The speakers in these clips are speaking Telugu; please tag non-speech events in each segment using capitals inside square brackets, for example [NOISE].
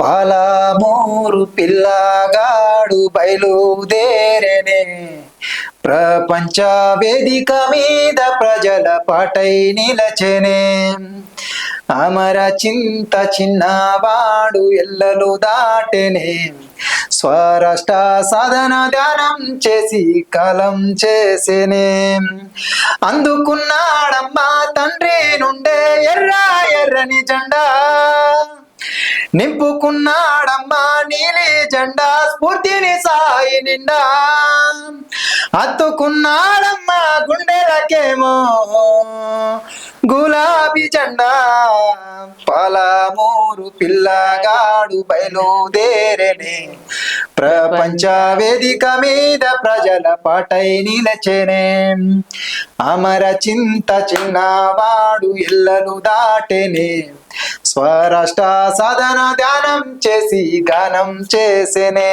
పాలమూరు పిల్లగాడు బయలుదేరనే. ప్రపంచ వేదిక మీద ప్రజల పాటై నిలచెనే. అమర చింత చిన్నవాడు ఎల్లలు దాటెనే. స్వరష్ట సాధన ధ్యానం చేసి కలం చేసేనే. అందుకున్నాడమ్మా తండ్రి నుండే ఎర్ర ఎర్రని జెండా. నింపుకున్నాడమ్మా నీలి జెండా స్ఫూర్తిని సాయి నిండా. అత్తుకున్నాడమ్మా గుండెలకేమో గులాబీ జెండా. పాలమూరు పిల్లగాడు బయలుదేరనే. ప్రపంచ వేదిక మీద ప్రజల పాటై నిలచెనే. అమర చింత చిన్నవాడు ఇళ్ళను దాటెనే. స్వరాష్ట్ర సాధన ధ్యానం చేసి గానం చేసేనే.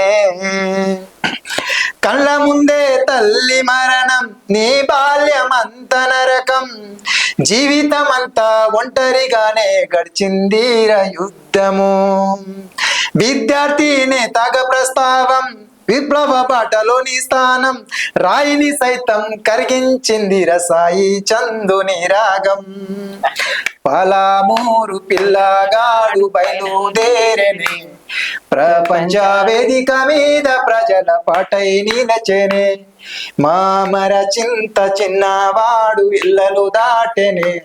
కళ్ళ ముందే తల్లి మరణం నీ బాల్యమంత నరకం. జీవితమంతా ఒంటరిగానే గడిచిందిర యుద్ధము. విద్యార్థి నేతగ ప్రస్తావం విప్లవ బాటలోని స్థానం రాయిని సైతం కరిగించింది రసాయి చందుని రాగం. పలామూరు పిల్లగాడు బయలుదేరని. ప్రపంచ వేదిక మీద ప్రజల పాటై నిలచెనే. మామర చింత చిన్నవాడు ఇళ్ళలు దాటెనే.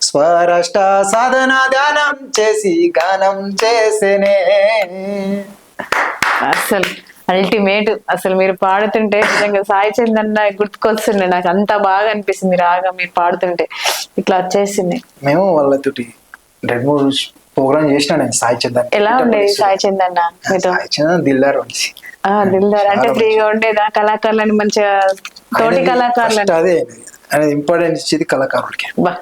స్వరాష్ట్ర సాధన ధ్యానం చేసి గానం చేసేనే. అసలు అల్టిమేట్ అసలు మీరు పాడుతుంటే నిజంగా సాయి చందన్న గుర్తుకొస్తుండే నాకు అంత బాగా అనిపిస్తుంది రాగా మీరు పాడుతుంటే. ఇట్లా వచ్చేసింది. మేము వాళ్ళతోటి రెండు మూడు ప్రోగ్రామ్ చేసిన నేను సాయి చందన్ ఎలా ఉండేది సాయి చందన్న సాయి చందన్ దిల్లార్ నుంచి ఆ, దిల్దార్. అంటే ఫ్రీగా ఉండేదా? కళాకారులని మంచిగా తోటి First అదే అనేది ఇంపార్టెన్స్ ఇచ్చేది కళాకారులకి బా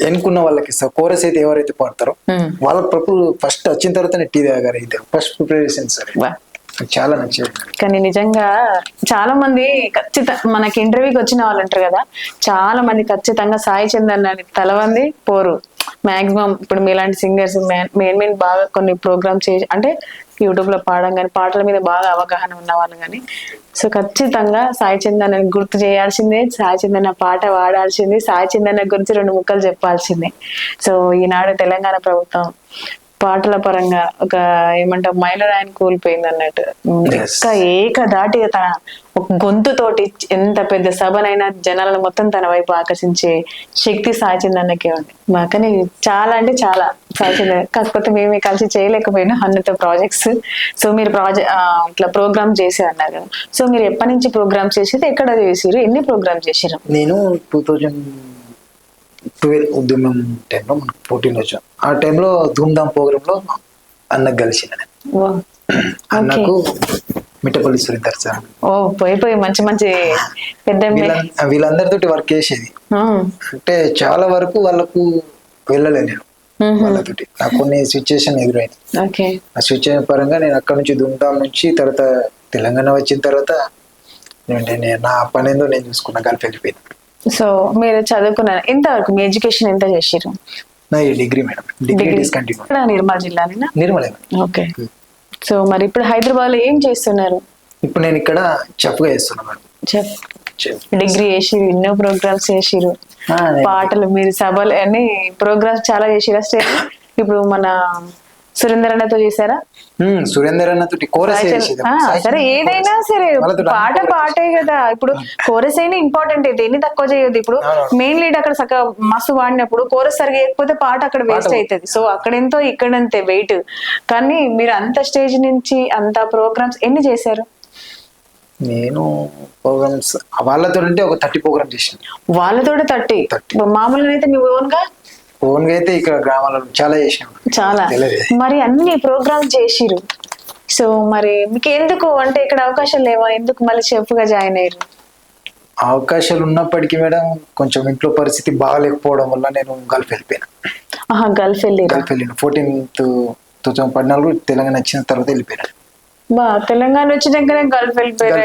ఎన్నుకున్న వాళ్ళకి కోరస్ అయితే ఎవరైతే పాడతారో వాళ్ళ ప్రపుల్ ఫస్ట్ వచ్చిన తర్వాత టీ దగ్గర అయితే. ఫస్ట్ ప్రిపరేషన్ సరే. చాలా నచ్చేది కానీ నిజంగా చాలా మంది ఖచ్చితంగా మనకి ఇంటర్వ్యూకి వచ్చిన వాళ్ళు ఉంటారు కదా చాలా మంది ఖచ్చితంగా సాయి చందన్ అని తలవంది పోరు. మాక్సిమం ఇప్పుడు మీలాంటి సింగర్స్ మెయిన్ మెయిన్ బాగా కొన్ని ప్రోగ్రామ్స్ అంటే యూట్యూబ్లో పాడడం కానీ పాటల మీద బాగా అవగాహన ఉన్న వాళ్ళు కానీ సో ఖచ్చితంగా సాయి చందన్ గుర్తు చేయాల్సిందే. సాయి చందన్ పాట వాడాల్సింది. సాయి చందన్ గురించి రెండు ముక్కలు చెప్పాల్సిందే. సో ఈనాడు తెలంగాణ ప్రభుత్వం పాటల పరంగా ఒక ఏమంటారు మైలరాయని కూలిపోయింది అన్నట్టు. ఒక్క ఏక దాటి తన ఒక గొంతుతోటి ఎంత పెద్ద సభనైనా జనాలను మొత్తం తన వైపు ఆకర్షించే శక్తి సాచిందన్నకే ఉంది మాకని చాలా అంటే చాలా సాచింద కాకపోతే మేమే కలిసి చేయలేకపోయినా అన్నతో ప్రాజెక్ట్స్ సో మీరు ప్రాజెక్ట్ ఇట్లా ప్రోగ్రామ్ చేసి అన్నారు. సో మీరు ఎప్పటి నుంచి ప్రోగ్రామ్స్ చేసేది? ఎక్కడ చేసిరు ఎన్ని ప్రోగ్రామ్ చేసిరు నేను టూ థౌజండ్ ట్వెల్వ్ ఉద్యమం టైంలో మనకు ఫోర్టీన్ వచ్చాం. ఆ టైంలో ధూమ్ధామ్ ప్రోగ్రామ్లో అన్నకు కలిసిన అన్నకు మిట్టపల్లి సురేందర్ సార్. ఓ పోయి పోయి మంచి మంచి పెద్ద వీళ్ళ వీళ్ళందరితోటి వర్క్ చేసేది. అంటే చాలా వరకు వాళ్ళకు వెళ్ళలే నేను. వాళ్ళతోటి. నాకు కొన్ని సిచ్యుయేషన్ ఎదురైంది ఆ సిచ్యుయేషన్ పరంగా నేను అక్కడ నుంచి దుమ్దాం నుంచి తర్వాత తెలంగాణ వచ్చిన తర్వాత నా పని ఏందో నేను చూసుకున్నా కలిపి వెళ్ళిపోయింది సో మీరు చదువుకున్నారు. ఎంతవరకు మీ ఎడ్యుకేషన్ ఎంత చేసిరు నా డిగ్రీ మేడం. డిగ్రీ డిస్కంటిన్యూ ఇక్కడ నిర్మల్ జిల్లానేనా? నిర్మలే ఓకే. సో మరి ఇప్పుడు హైదరాబాద్లో ఏం చేస్తున్నారు? ఇప్పుడు నేను ఇక్కడ చెఫ్గా చేస్తున్నా మేడం. చెప్ చెఫ్. డిగ్రీ చేసిరు ఎన్నో ప్రోగ్రామ్స్ చేసిరు పాటలు మీరు సభలు అన్ని ప్రోగ్రామ్స్ చాలా చేసిరా స్టేజ్ ఇప్పుడు మన సురేందర్ అన్నతో చేశారా? సురేందర్ అన్న తోటి కోరస్ చేసేది. ఆ, సరే ఏదైనా సరే పాట పాటే కదా. ఇప్పుడు కోరస్ అయినా ఇంపార్టెంట్ దేన్ని తక్కువ చేయొద్దు. ఇప్పుడు మెయిన్ లీడ్ అక్కడ సగ మస్తు వాడినప్పుడు కోరస్ సరిగా చేయకపోతే పాట అక్కడ వేస్ట్ అవుతుంది సో అక్కడ ఎంతో ఇక్కడ అంతే వెయిట్ కానీ మీరు అంత స్టేజ్ నుంచి అంత ప్రోగ్రామ్స్ ఎన్ని చేశారు? నేను ప్రోగ్రామ్స్ వాళ్ళతో ఒక థర్టీ ప్రోగ్రామ్ చేసాను వాళ్ళతో థర్టీ మామూలుగా అయితే మీ ఓన్గా ఓన్గా అయితే ఇక్కడ గ్రామాలలో చాలా చేసాను. చాలా. మరి అన్ని ప్రోగ్రామ్స్ చేసిరు సో మరి మీకు ఎందుకు అంటే ఇక్కడ అవకాశాలు లేవా? ఎందుకు మళ్ళీ చెఫ్గా జాయిన్ అయ్యారు? అవకాశాలు ఉన్నప్పటికీ మేడం కొంచెం ఇంట్లో పరిస్థితి బాగాలేకపోవడం వల్ల నేను గల్ఫ్ వెళ్ళిపోయాను. గల్ఫ్ వెళ్ళిరా? గల్ఫ్ వెళ్ళాను. ఫోర్టీన్త్ టూ థౌసండ్ పద్నాలుగు తెలంగాణ వచ్చిన తర్వాత వెళ్ళిపోయాను. బా తెలంగాణ వచ్చినాకనే గల్ఫ్ వెళ్ళిపోయారు.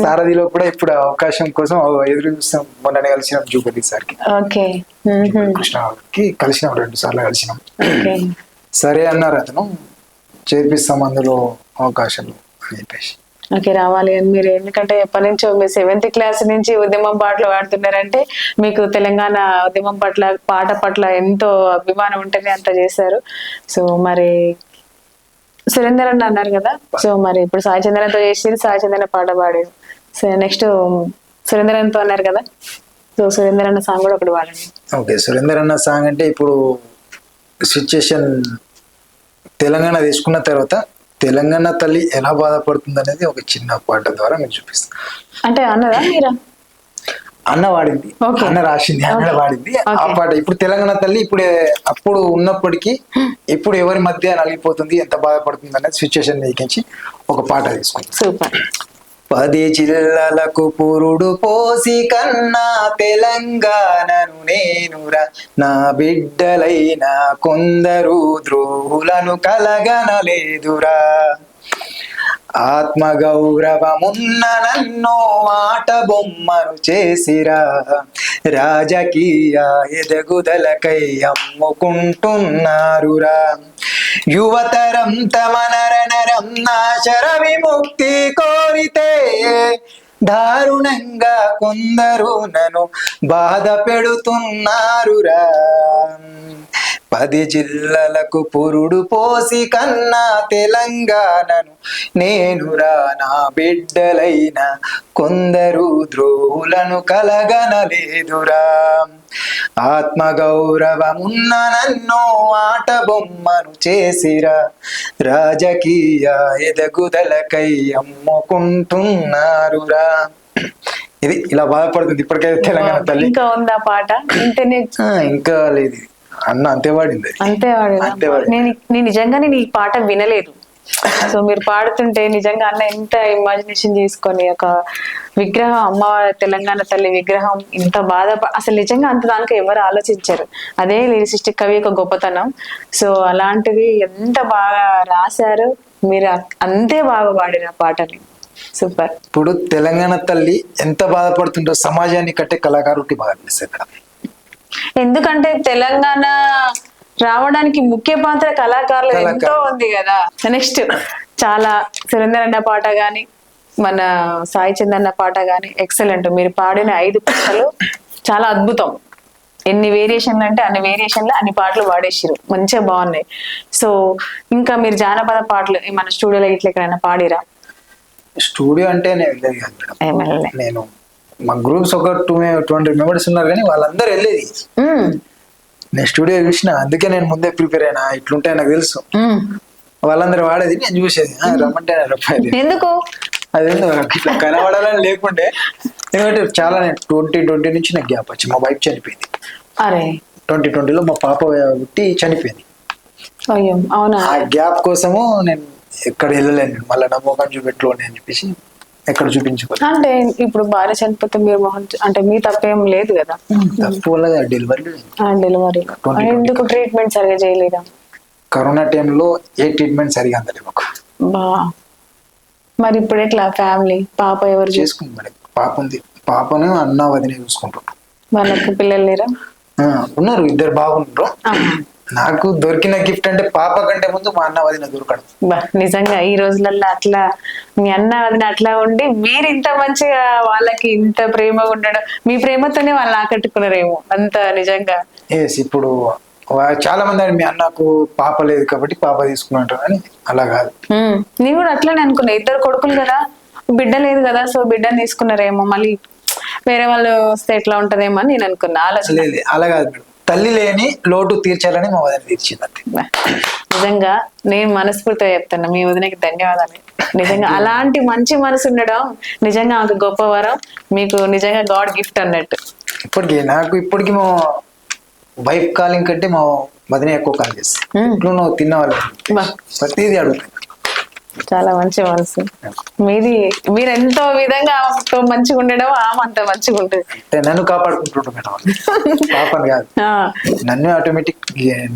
సారథిలో కూడా ఇప్పుడు అవకాశం కోసం ఎదురు చూస్తాం. మొన్ననే కలిసినాం జూపతి సార్కి. ఓకే. కృష్ణకి కలిసినాం రెండు సార్లు కలిసినాం. సరే అన్నారు అతను. చేర్పిస్తాం అందులో అవకాశాలు అని చెప్పేసి. ఓకే రావాలి అని మీరు ఎందుకంటే ఎప్పటి నుంచో మీరు సెవెంత్ క్లాస్ నుంచి ఉద్యమం పాటలు పాడుతున్నారంటే మీకు తెలంగాణ ఉద్యమం పట్ల పాట పట్ల ఎంతో అభిమానం ఉంటేనే అంత చేశారు. సో మరి సురేందర్ అన్న అన్నారు కదా. సో మరి ఇప్పుడు సాయి చంద్రన్తో చేసి సాయి చంద్రన్ పాట పాడారు సో నెక్స్ట్ సురేందరన్తో అన్నారు కదా. సో సురేందర్ అన్న సాంగ్ కూడా ఒకటి పాడండి. ఓకే సురేందర్ అన్న సాంగ్ అంటే ఇప్పుడు సిచ్యుయేషన్ తెలంగాణ తీసుకున్న తర్వాత తెలంగాణ తల్లి ఎలా బాధపడుతుంది అనేది ఒక చిన్న పాట ద్వారా మీకు చూపిస్తాను అంటే అన్నదా మీరా? అన్న వాడింది. అన్న రాసింది అన్న వాడింది. ఆ. పాట ఇప్పుడు తెలంగాణ తల్లి ఇప్పుడు అప్పుడు ఉన్నప్పటికీ ఇప్పుడు ఎవరి మధ్య నలిగిపోతుంది ఎంత బాధపడుతుంది అనేది సిచ్యుయేషన్ నీకించి ఒక పాట తీసుకుంటాం సూపర్. పది జిల్లాలకు పురుడు పోసి కన్నా తెలంగాణను నేనురా. నా బిడ్డలైన కొందరు ద్రోహులను కలగనలేదురా. ఆత్మగౌరవమున్న నన్ను ఆట బొమ్మను చేసిరా. రాజకీయ ఎదగుదలకై అమ్ముకుంటున్నారురా. యువతరం తమ నరనరం నాశర విముక్తి కోరితే దారుణంగా కొందరు నన్ను బాధ పెడుతున్నారురా. పది జిల్లలకు పురుడు పోసి కన్నా తెలంగాణను నేనురా నా బిడ్డలైన కొందరు ద్రోహులను కలగనలేదురా. ఆత్మగౌరవమున్న నన్నో ఆట బొమ్మను చేసిరా రాజకీయ ఎదగుదలకై అమ్ముకుంటున్నారురా ఇది ఇలా బాధపడుతుంది ఇప్పటికైతే తెలంగాణ తల్లి ఇంకా ఉందా పాట ఇంకా లేదు. అన్న అంతే వాడింది. అంతే వాడేదా? వాడేది. నేను నేను నిజంగా నేను ఈ పాట వినలేదు సో మీరు పాడుతుంటే నిజంగా అన్న ఎంత ఇమాజినేషన్ చేసుకొని ఒక విగ్రహం అమ్మవారి తెలంగాణ తల్లి విగ్రహం ఇంత బాధ అసలు నిజంగా అంత దానికి ఎవరు ఆలోచించారు. అదే లిరిసిస్టిక్ కవి యొక్క గొప్పతనం. సో అలాంటిది ఎంత బాగా రాశారు మీరు అంతే బాగా పాడిన పాటని. సూపర్. ఇప్పుడు తెలంగాణ తల్లి ఎంత బాధపడుతుందో సమాజాన్ని కట్టే కళాకారుడికి బాగా ఇక్కడ. ఎందుకంటే తెలంగాణ రావడానికి ముఖ్య పాత్ర కళాకారులు ఎంతో. ఉంది కదా. నెక్స్ట్ చాలా సురేందర్ అన్న పాట గాని మన సాయి చంద్ అన్న పాట గాని ఎక్సలెంట్ మీరు పాడిన ఐదు పాటలు చాలా అద్భుతం. ఎన్ని వేరియేషన్లు అంటే అన్ని వేరియేషన్లు అన్ని పాటలు పాడేసిరు మంచిగా బాగున్నాయి. సో ఇంకా మీరు జానపద పాటలు మన స్టూడియోలో ఇట్లా ఎక్కడైనా పాడిరా? స్టూడియో అంటే నేను మా గ్రూప్స్ ఒక టూ ట్వంటీ మెంబర్స్ ఉన్నారు కానీ వాళ్ళందరూ వెళ్ళేది. నేను స్టూడియో చూసిన అందుకే నేను ముందే ప్రిపేర్ అయినా ఇట్లుంటే నాకు తెలుసు. వాళ్ళందరూ వాడేది నేను చూసేది. రమ్మంటే ఎందుకు? అదేందో ఇట్లా కనబడాలని లేకుండే. ఎందుకంటే చాలా నేను ట్వంటీ ట్వంటీ నుంచి నాకు గ్యాప్ వచ్చి మా వైఫ్ చనిపోయింది. అరే. ట్వంటీ ట్వంటీలో మా పాప పుట్టి చనిపోయింది. అవునా? ఆ గ్యాప్ కోసము నేను ఎక్కడ వెళ్ళలేను. మళ్ళీ నా మొఖం చూపెట్టుకోండి అని చెప్పేసి ఎక్కడ చూపించుకోలేదు. అంటే ఇప్పుడు భార్య చనిపోతే మీరు మొహం అంటే మీ తప్పేం లేదు కదా? తప్పు వల్ల డెలివరీ డెలివరీ ఎందుకు ట్రీట్మెంట్ సరిగా చేయలేదా? కరోనా టైంలో ఏ ట్రీట్మెంట్ సరిగా అందలేదు మాకు. మరి ఇప్పుడు ఎట్లా ఫ్యామిలీ పాప ఎవరు చూసు చేసుకుంది మేడం పాప ఉంది. పాపను అన్న వదిన చూసుకుంటారు వాళ్ళకి పిల్లలు లేరా? ఉన్నారు ఇద్దరు బాగుంటారు. నాకు దొరికిన గిఫ్ట్ అంటే పాప కంటే ముందు మా అన్న వదిన దొరకడం. నిజంగా ఈ రోజులలో అట్లా మీ అన్న వదిన అట్లా ఉండి మీరు ఇంత మంచిగా వాళ్ళకి ఇంత ప్రేమగా ఉండడం మీ ప్రేమతోనే వాళ్ళు ఆకట్టుకున్నారేమో అంత నిజంగా. ఎస్ ఇప్పుడు చాలా మంది మీ అన్నకు పాప లేదు కాబట్టి పాప తీసుకున్నట్టు అని అలా కాదు. నేను కూడా అట్లనే అనుకున్నా ఇద్దరు కొడుకులు కదా బిడ్డ లేదు కదా సో బిడ్డని తీసుకున్నారేమో మళ్ళీ వేరే వాళ్ళు వస్తే ఎట్లా ఉంటదేమో అని నేను అనుకున్నా ఆలోచన. అలా కాదు తల్లి లేని లోటు తీర్చాలని మా వదిన తీర్చింది అంతే నిజంగా నేను మనస్ఫూర్తిగా చెప్తున్నా. మీ వదినకి ధన్యవాదాలు. నిజంగా అలాంటి మంచి మనసు ఉండడం నిజంగా ఒక గొప్ప వరం. మీకు నిజంగా గాడ్ గిఫ్ట్ అన్నట్టు. ఇప్పటికి నాకు ఇప్పటికి మా వైఫ్ కాలింగ్ కంటే మా వదిన ఎక్కువ కాల్ చేస్తాను నువ్వు తిన్నవాళ్ళు. ప్రతిదీ అడుగుతాను చాలా మంచి మనసు. మీది మీరు ఎంతో విధంగా ఆమెతో మంచిగా ఉండడం ఆమె అంత మంచిగా ఉంటుంది. నన్ను కాపాడుకుంటుంటాం మేడం. పాపని కాదు. [LAUGHS] నన్ను ఆటోమేటిక్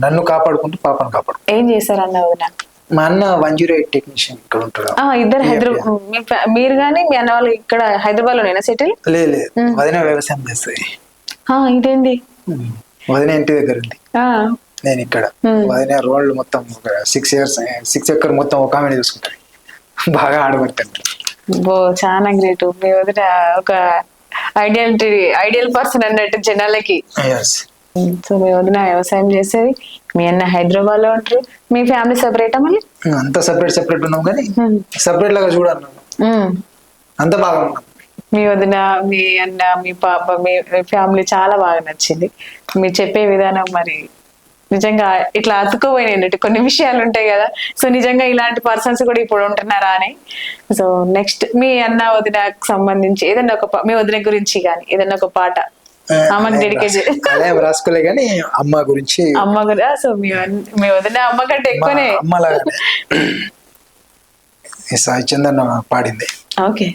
నన్ను కాపాడుకుంటూ పాపను కాపాడు ఏం చేశారన్న వదిన? మా అన్న వన్ జీరో ఎయిట్ టెక్నీషియన్ ఇక్కడ ఉంటాడు. ఆ, ఇద్దరు హైదరాబాద్ మీరు కానీ మీ అన్న వాళ్ళు ఇక్కడ హైదరాబాద్ లోనేనా సెటిల్? లేదు వదిన వ్యవసాయం చేస్తుంది. ఇదేంటి వదిన ఇంటి దగ్గర ఉంది నేను ఇక్కడ వదిన రోడ్లు మొత్తం సిక్స్ ఇయర్స్ సిక్స్ ఎక్కర్ మొత్తం ఒక ఆమె చూసుకుంటారు. బాగా ఆడబడతాను బో చాలా గ్రేట్ మీ వదిన ఒక ఐడియాలిటీ ఐడియల్ పర్సన్ అన్నట్టు జనాలకి. సో మీ వదిన వ్యవసాయం చేసేది మీ అన్న హైదరాబాద్లో ఉంటారు. మీ ఫ్యామిలీ సెపరేటా మళ్ళీ? అంతా సపరేట్ సపరేట్ ఉన్నాం కానీ సపరేట్ లాగా ఉమ్. అంత బాగా ఉన్నాం. మీ వదిన మీ అన్న మీ పాప మీ ఫ్యామిలీ చాలా బాగా నచ్చింది. మీరు చెప్పే విధానం మరి నిజంగా ఇట్లా అతుక్కుపోయినట్టు కొన్ని విషయాలు ఉంటాయి కదా. సో నిజంగా ఇలాంటి పర్సన్స్ కూడా ఇప్పుడు ఉంటున్నారా అని. సో నెక్స్ట్ మీ అన్న వదినకు సంబంధించి ఏదైనా ఒక మీ వదిన గురించి కానీ ఏదైనా ఒక పాట. డెడికేట్ రాసుకోలే కానీ అమ్మ గురించి అమ్మ గురి సో మీ వదిన అమ్మ కంటే ఎక్కువనే. అమ్మ లాగానే ఈ సాయి చందన్ పాడింది. ఓకే.